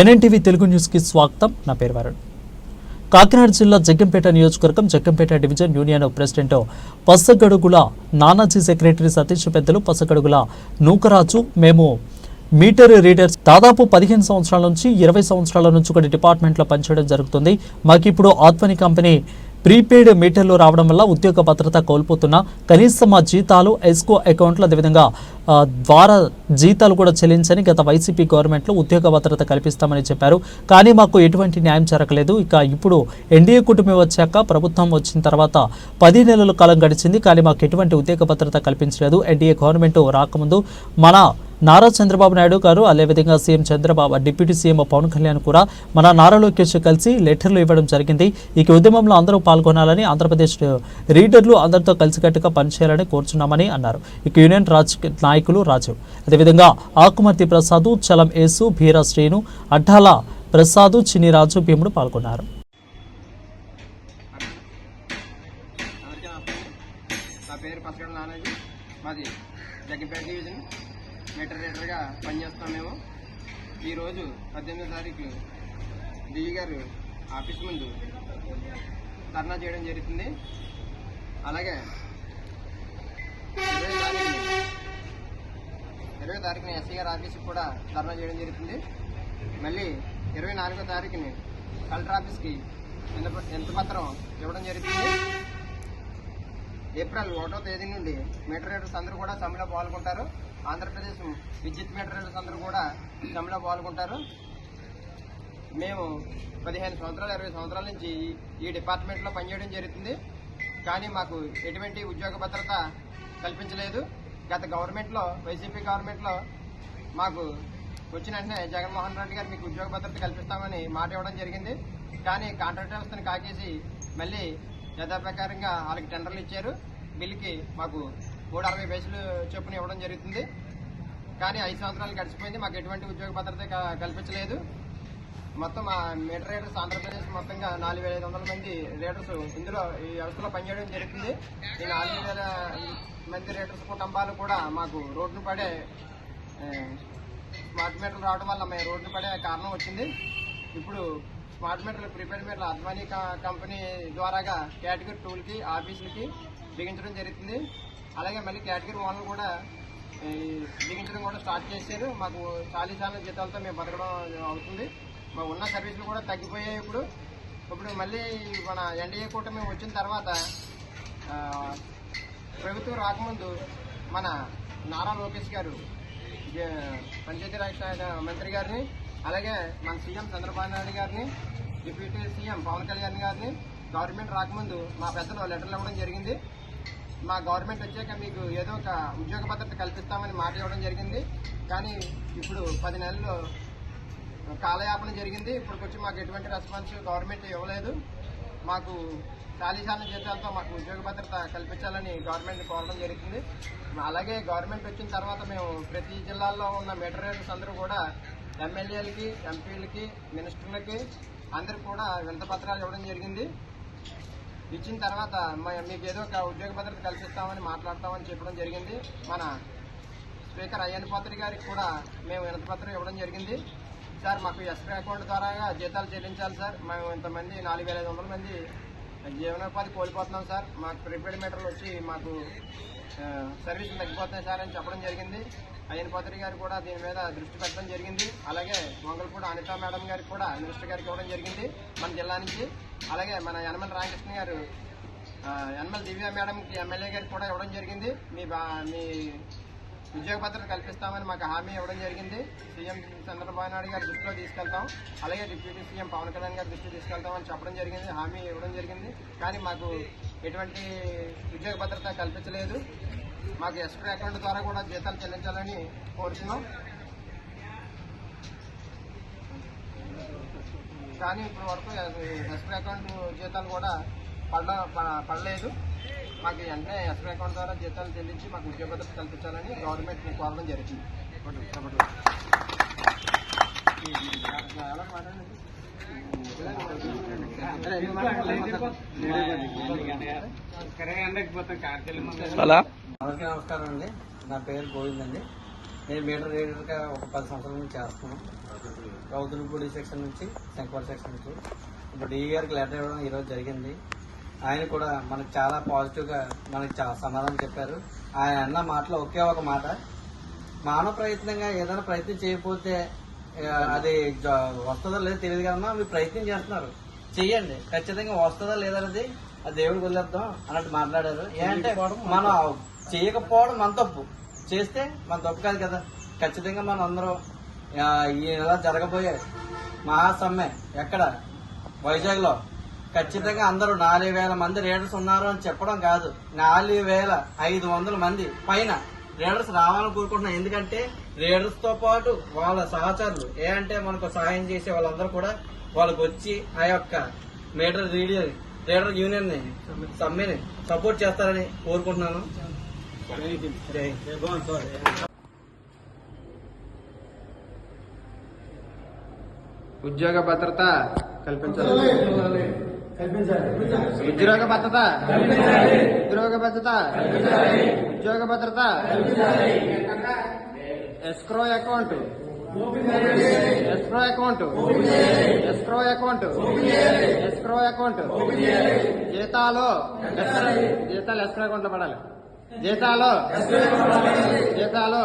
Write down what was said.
NNTV Telugu న్యూస్కి స్వాగతం. నా పేరు వరుణ్. కాకినాడ జిల్లా జగ్గంపేట నియోజకవర్గం Jaggampeta division union president Pasagadugula Nanaji secretary Satish పెద్దలు పసగడుగుల నూకరాజు మేము మీటర్ రీడర్స్ దాదాపు పదిహేను సంవత్సరాల నుంచి ఇరవై సంవత్సరాల నుంచి ఒక డిపార్ట్మెంట్లో పనిచేయడం జరుగుతుంది. మాకు ఇప్పుడు ఆత్మని కంపెనీ ప్రీపెయిడ్ మీటర్లు రావడం వల్ల ఉద్యోగ భద్రత కోల్పోతున్న కనీసం మా జీతాలు ఎస్కో అకౌంట్లు అదేవిధంగా ద్వారా జీతాలు కూడా చెల్లించని గత వైసీపీ గవర్నమెంట్లో ఉద్యోగ భద్రత కల్పిస్తామని చెప్పారు. కానీ మాకు ఎటువంటి న్యాయం జరగలేదు. ఇక ఇప్పుడు ఎన్డీఏ కుటుంబం వచ్చాక ప్రభుత్వం వచ్చిన తర్వాత పది నెలల కాలం గడిచింది. కానీ మాకు ఎటువంటి ఉద్యోగ భద్రత కల్పించలేదు. ఎన్డీఏ గవర్నమెంట్ రాకముందు మన నారా చంద్రబాబు నాయుడు గారు అదేవిధంగా CM Chandrababu deputy CM Pavan Kalyan కూడా మన నారా లోకేష్ కలిసి లెటర్లు ఇవ్వడం జరిగింది. ఈ ఉద్యమంలో అందరూ పాల్గొనాలని ఆంధ్రప్రదేశ్ రీడర్లు అందరితో కలిసికట్టుగా పనిచేయాలని కోరుచున్నామని అన్నారు. ఇక యూనియన్ రాజ్ నాయకులు రాజు. అదేవిధంగా ఆకుమర్తి ప్రసాద్ చలం యేసు భీరా శ్రీను అడ్డాల ప్రసాద్ చిన్నిరాజు భీముడు పాల్గొన్నారు. నా పేరు పసగడ నానాజీ. మాది జగ్గంపేట డివిజన్. మీటర్ రీడర్గా పనిచేస్తాం మేము. ఈరోజు పద్దెనిమిదో తారీఖు డిఈ గారు ఆఫీస్ ముందు ధర్నా చేయడం జరుగుతుంది. అలాగే ఇరవై తారీఖుని ఇరవై తారీఖున ఎస్సీ గారి ఆఫీస్కి కూడా ధర్నా చేయడం జరుగుతుంది. మళ్ళీ ఇరవై నాలుగో తారీఖుని కలెక్టర్ ఆఫీస్కి ఎంత ఎంత పత్రం ఇవ్వడం జరుగుతుంది. ఏప్రిల్ ఒకటో తేదీ నుండి మీటర్ అందరూ కూడా సమ్మెలో పాల్గొంటారు. ఆంధ్రప్రదేశ్ విద్యుత్ మీటర్ అందరూ కూడా సమ్మెలో పాల్గొంటారు. మేము పదిహేను సంవత్సరాలు ఇరవై సంవత్సరాల నుంచి ఈ- ఈ డిపార్ట్మెంట్లో పనిచేయడం జరుగుతుంది. కానీ మాకు ఎటువంటి ఉద్యోగ భద్రత కల్పించలేదు. గత గవర్నమెంట్లో వైసీపీ గవర్నమెంట్లో మాకు వచ్చిన వెంటనే జగన్మోహన్ రెడ్డి గారు మీకు ఉద్యోగ భద్రత కల్పిస్తామని మాట ఇవ్వడం జరిగింది. కానీ కాంట్రాక్ట్ వ్యవస్థను కాకేసి మళ్ళీ యథాప్రకారంగా వాళ్ళకి టెండర్లు ఇచ్చారు. బిల్లుకి మాకు మూడు అరవై పైసలు చొప్పున ఇవ్వడం జరుగుతుంది. కానీ ఐదు సంవత్సరాలు గడిచిపోయింది. మాకు ఎటువంటి ఉద్యోగ భద్రత కల్పించలేదు. మొత్తం మా మీటర్ రేడర్స్ ఆంధ్రప్రదేశ్ మొత్తంగా నాలుగు వేల ఐదు వందల మంది రేడర్స్ ఇందులో ఈ వ్యవస్థలో పనిచేయడం జరుగుతుంది. ఈ నాలుగు వేల మంది రేడర్స్ కుటుంబాలు కూడా మాకు రోడ్డును పడే స్మార్ట్ మీటర్లు రావడం వల్ల మేము రోడ్డును పడే కారణం వచ్చింది. ఇప్పుడు స్మార్ట్ మీటర్లు ప్రిపేర్డ్ మీటర్లు అద్వానీ కంపెనీ ద్వారాగా కేటగిరీ టూల్కి ఆఫీసులకి బిగించడం జరుగుతుంది. అలాగే మళ్ళీ కేటగిరీ వన్లు కూడా బిగించడం కూడా స్టార్ట్ చేశారు. మాకు చాలీ చాలా జీతాలతో మేము బతకడం అవుతుంది. మా ఉన్న సర్వీసులు కూడా తగ్గిపోయాయి ఇప్పుడు. ఇప్పుడు మళ్ళీ మన ఎన్డీఏ కూటమి వచ్చిన తర్వాత ప్రభుత్వం రాకముందు మన నారా లోకేష్ గారు పంచాయతీరాజ్ శాఖ మంత్రి గారిని అలాగే మన సీఎం చంద్రబాబు నాయుడు గారిని డిప్యూటీ సీఎం పవన్ కళ్యాణ్ గారిని గవర్నమెంట్ రాకముందు మా పెద్దలు లెటర్లు ఇవ్వడం జరిగింది. మా గవర్నమెంట్ వచ్చాక మీకు ఏదో ఒక ఉద్యోగ భద్రత కల్పిస్తామని మాట ఇవ్వడం జరిగింది. కానీ ఇప్పుడు పది నెలలు కాలయాపన జరిగింది. ఇప్పటికొచ్చి మాకు ఎటువంటి రెస్పాన్స్ గవర్నమెంట్ ఇవ్వలేదు. మాకు చాలీసాల జీతాలతో మాకు ఉద్యోగ భద్రత కల్పించాలని గవర్నమెంట్ కోరడం జరుగుతుంది. అలాగే గవర్నమెంట్ వచ్చిన తర్వాత మేము ప్రతి జిల్లాల్లో ఉన్న మెటీరియల్స్ అందరూ కూడా ఎమ్మెల్యేలకి ఎంపీలకి మినిస్టర్లకి అందరికి కూడా వింత పత్రాలు ఇవ్వడం జరిగింది. ఇచ్చిన తర్వాత మీకు ఏదో ఒక ఉద్యోగ భద్రత కల్పిస్తామని మాట్లాడతామని చెప్పడం జరిగింది. మన స్పీకర్ అయ్యన్ పాత్రి గారికి కూడా మేము వినతిపత్రం ఇవ్వడం జరిగింది. సార్ మాకు ఎస్పీ అకౌంట్ ద్వారా జీతాలు చెల్లించాలి సార్. మేము ఇంతమంది నాలుగు వేల ఐదు వందల మంది జీవనోపాధి కోల్పోతున్నాం సార్. మాకు ప్రిపేర్ మీటర్లు వచ్చి మాకు సర్వీసులు తగ్గిపోతున్నాయి సార్ అని చెప్పడం జరిగింది. అయ్యన్ పాత్రి గారు కూడా దీని మీద దృష్టి పెట్టడం జరిగింది. అలాగే మంగళపూడి అనితా మేడం గారికి కూడా మినిస్టర్ గారికి ఇవ్వడం జరిగింది మన జిల్లా నుంచి. అలాగే మన యనమల రామకృష్ణ గారు ఆ, యనమల దివ్య మేడంకి ఎమ్మెల్యే గారికి కూడా ఇవ్వడం జరిగింది. మీ బా మీ ఉద్యోగ భద్రత కల్పిస్తామని మాకు హామీ ఇవ్వడం జరిగింది. సీఎం చంద్రబాబు నాయుడు గారి దృష్టిలో తీసుకెళ్తాం. అలాగే డిప్యూటీ సీఎం పవన్ కళ్యాణ్ గారి దృష్టిలో తీసుకెళ్తామని చెప్పడం జరిగింది. హామీ ఇవ్వడం జరిగింది. కానీ మాకు ఎటువంటి ఉద్యోగ భద్రత కల్పించలేదు. మాకు ఎస్పీ అకౌంట్ ద్వారా కూడా జీతాలు చెల్లించాలని కోరుతున్నాం. కానీ ఇప్పటి వరకు ఎస్పీ అకౌంట్ జీతాలు కూడా పడ పడలేదు. మాకు వెంటనే ఎస్బీ అకౌంట్ ద్వారా జీతాలు చెల్లించి మాకు ఉద్యోగ భద్రత కల్పించాలని గవర్నమెంట్ కోరడం మాట్లాడండి అందరికీ నమస్కారం అండి. నా పేరు గోవింద్ అండి. నేను మీటర్ రీడర్గా ఒక పది సంవత్సరాల నుంచి చేస్తున్నాను. రౌతులపూడి సెక్షన్ నుంచి శంకవరం సెక్షన్ నుంచి. ఇప్పుడు డిఈ గారికి లెటర్ ఇవ్వడం ఈరోజు జరిగింది. ఆయన కూడా మనకు చాలా పాజిటివ్గా మనకి చాలా సమాధానం చెప్పారు. ఆయన అన్న మాటలో ఒకే ఒక మాట మానవ ప్రయత్నంగా ఏదైనా ప్రయత్నం చేయకపోతే అది వస్తుందో లేదో తెలియదు కదమ్మా మీరు ప్రయత్నం చేస్తున్నారు. చెయ్యండి. ఖచ్చితంగా వస్తుందా లేదనేది ఆ దేవుడికి వదిలేద్దాం అన్నట్టు మాట్లాడారు. ఏంటంటే మనం చేయకపోవడం మన తప్పు. చేస్తే మన తప్పు కాదు కదా. ఖచ్చితంగా మనం అందరం ఈ నెల జరగబోయే మహాసమ్మె ఎక్కడ? వైజాగ్లో ఖచ్చితంగా అందరూ నాలుగు వేల మంది రీడర్స్ ఉన్నారు అని చెప్పడం కాదు. నాలుగు వేల ఐదు వందల మంది పైన రీడర్స్ రావాలని కోరుకుంటున్నాం. ఎందుకంటే రీడర్స్తో పాటు వాళ్ళ సహచరులు ఏ అంటే మనకు సహాయం చేసే వాళ్ళందరూ కూడా వాళ్ళకి వచ్చి ఆ యొక్క మీటర్ రీడర్ రీడర్ యూనియన్ని సమ్మెని సపోర్ట్ చేస్తారని కోరుకుంటున్నాను. ఉద్యోగ భద్రత కల్పించాలి. ఉద్యోగ భద్రత. ఉద్యోగ భద్రత. ఉద్యోగ భద్రత. Escrow account. Escrow account. Escrow account. Escrow account. జీతాలు జీతాలు ఎస్క్రో అకౌంట్లో పడాలి. జీతాలు జీతాలు